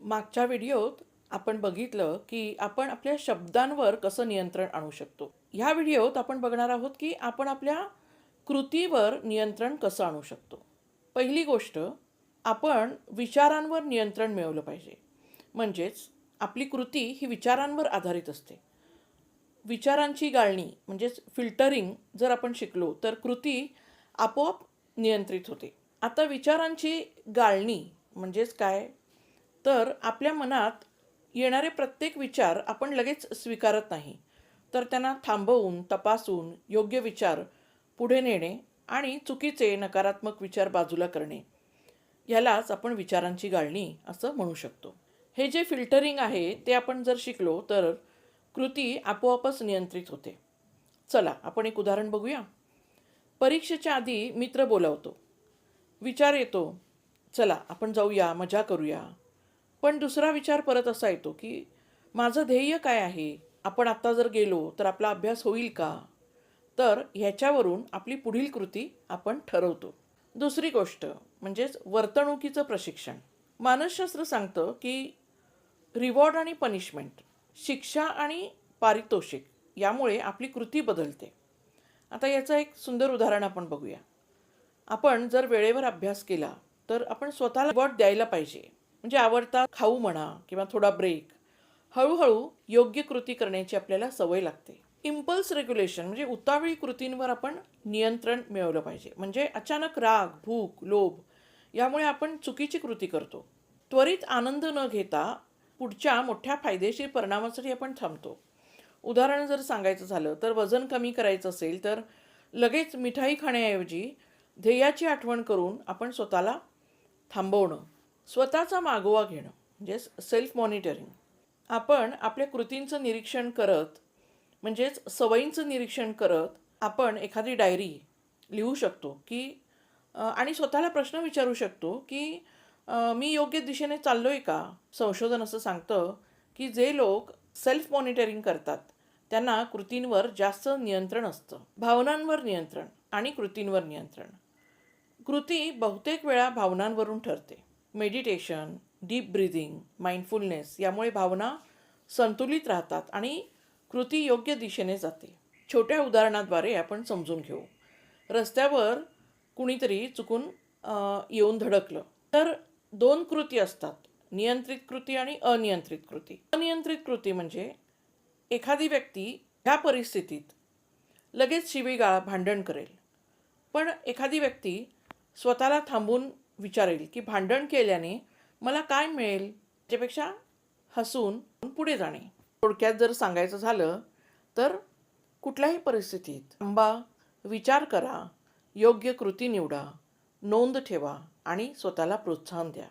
मागच्या व्हिडिओत आपण बघितलं की आपण आपल्या शब्दांवर कसं नियंत्रण आणू शकतो. ह्या व्हिडिओत आपण बघणार आहोत की आपण आपल्या कृतीवर नियंत्रण कसं आणू शकतो. पहिली गोष्ट आपण विचारांवर नियंत्रण मिळवलं पाहिजे. म्हणजेच आपली कृती ही विचारांवर आधारित असते. विचारांची गाळणी म्हणजेच फिल्टरिंग जर आपण शिकलो तर कृती आपोआप नियंत्रित होते. आता विचारांची गाळणी म्हणजेच काय? तर आपल्या मनात येणारे प्रत्येक विचार आपण लगेच स्वीकारत नाही. तर त्यांना थांबवून तपासून योग्य विचार पुढे नेणे आणि चुकीचे नकारात्मक विचार बाजूला करणे. ह्यालाच आपण विचारांची गाळणी असं म्हणू शकतो. हे जे फिल्टरिंग आहे ते आपण जर शिकलो तर कृती आपोआपच नियंत्रित होते. चला आपण एक उदाहरण बघूया. परीक्षेच्या आधी मित्र बोलावतो. विचार येतो. चला आपण जाऊया मजा करूया. पण दुसरा विचार परत असा येतो की माझं ध्येय काय आहे? आपण आत्ता जर गेलो तर आपला अभ्यास होईल का? तर ह्याच्यावरून आपली पुढील कृती आपण ठरवतो. दुसरी गोष्ट म्हणजेच वर्तणुकीचं प्रशिक्षण. मानसशास्त्र सांगतं की रिवॉर्ड आणि पनिशमेंट शिक्षा आणि पारितोषिक यामुळे आपली कृती बदलते. आता याचं एक सुंदर उदाहरण आपण बघूया. आपण जर वेळेवर अभ्यास केला तर आपण स्वतःला रिवॉर्ड द्यायला पाहिजे. म्हणजे आवडता खाऊ म्हणा किंवा थोडा ब्रेक हळूहळू योग्य कृती करण्याची आपल्याला सवय लागते. इम्पल्स रेग्युलेशन म्हणजे उतावळी कृतींवर आपण नियंत्रण मिळवलं पाहिजे. म्हणजे अचानक राग भूक लोभ यामुळे आपण चुकीची कृती करतो. त्वरित आनंद न घेता पुढच्या मोठ्या फायदेशीर परिणामासाठी आपण थांबतो. उदाहरण जर सांगायचं झालं तर वजन कमी करायचं असेल तर लगेच मिठाई खाण्याऐवजी ध्येयाची आठवण करून आपण स्वतःला थांबवणं. स्वतःचा मागोवा घेणं म्हणजेच सेल्फ मॉनिटरिंग आपण आपल्या कृतींचं निरीक्षण करत म्हणजेच सवयींचं निरीक्षण करत आपण एखादी डायरी लिहू शकतो की आणि स्वतःला प्रश्न विचारू शकतो की मी योग्य दिशेने चाललो आहे का? संशोधन असं सांगतं की जे लोक सेल्फ मॉनिटरिंग करतात त्यांना कृतींवर जास्त नियंत्रण असतं. भावनांवर नियंत्रण आणि कृतींवर नियंत्रण. कृती बहुतेक वेळा भावनांवरून ठरते. मेडिटेशन डीप ब्रिदिंग माइंडफुलनेस यामुळे भावना संतुलित राहतात आणि कृती योग्य दिशेने जाते. छोट्या उदाहरणाद्वारे आपण समजून घेऊ. रस्त्यावर कुणीतरी चुकून येऊन धडकलं. तर दोन कृती असतात. नियंत्रित कृती आणि अनियंत्रित कृती. अनियंत्रित कृती म्हणजे एखादी व्यक्ती ह्या परिस्थितीत लगेच शिवीगाळा भांडण करेल. पण एखादी व्यक्ती स्वतःला थांबून विचारेल की भांडण केल्याने मला काय मिळेल त्यापेक्षा हसून पुढे जाणे. थोडक्यात जर सांगायचं झालं तर कुठल्याही परिस्थितीत थांबा विचार करा योग्य कृती निवडा नोंद ठेवा आणि स्वतःला प्रोत्साहन द्या.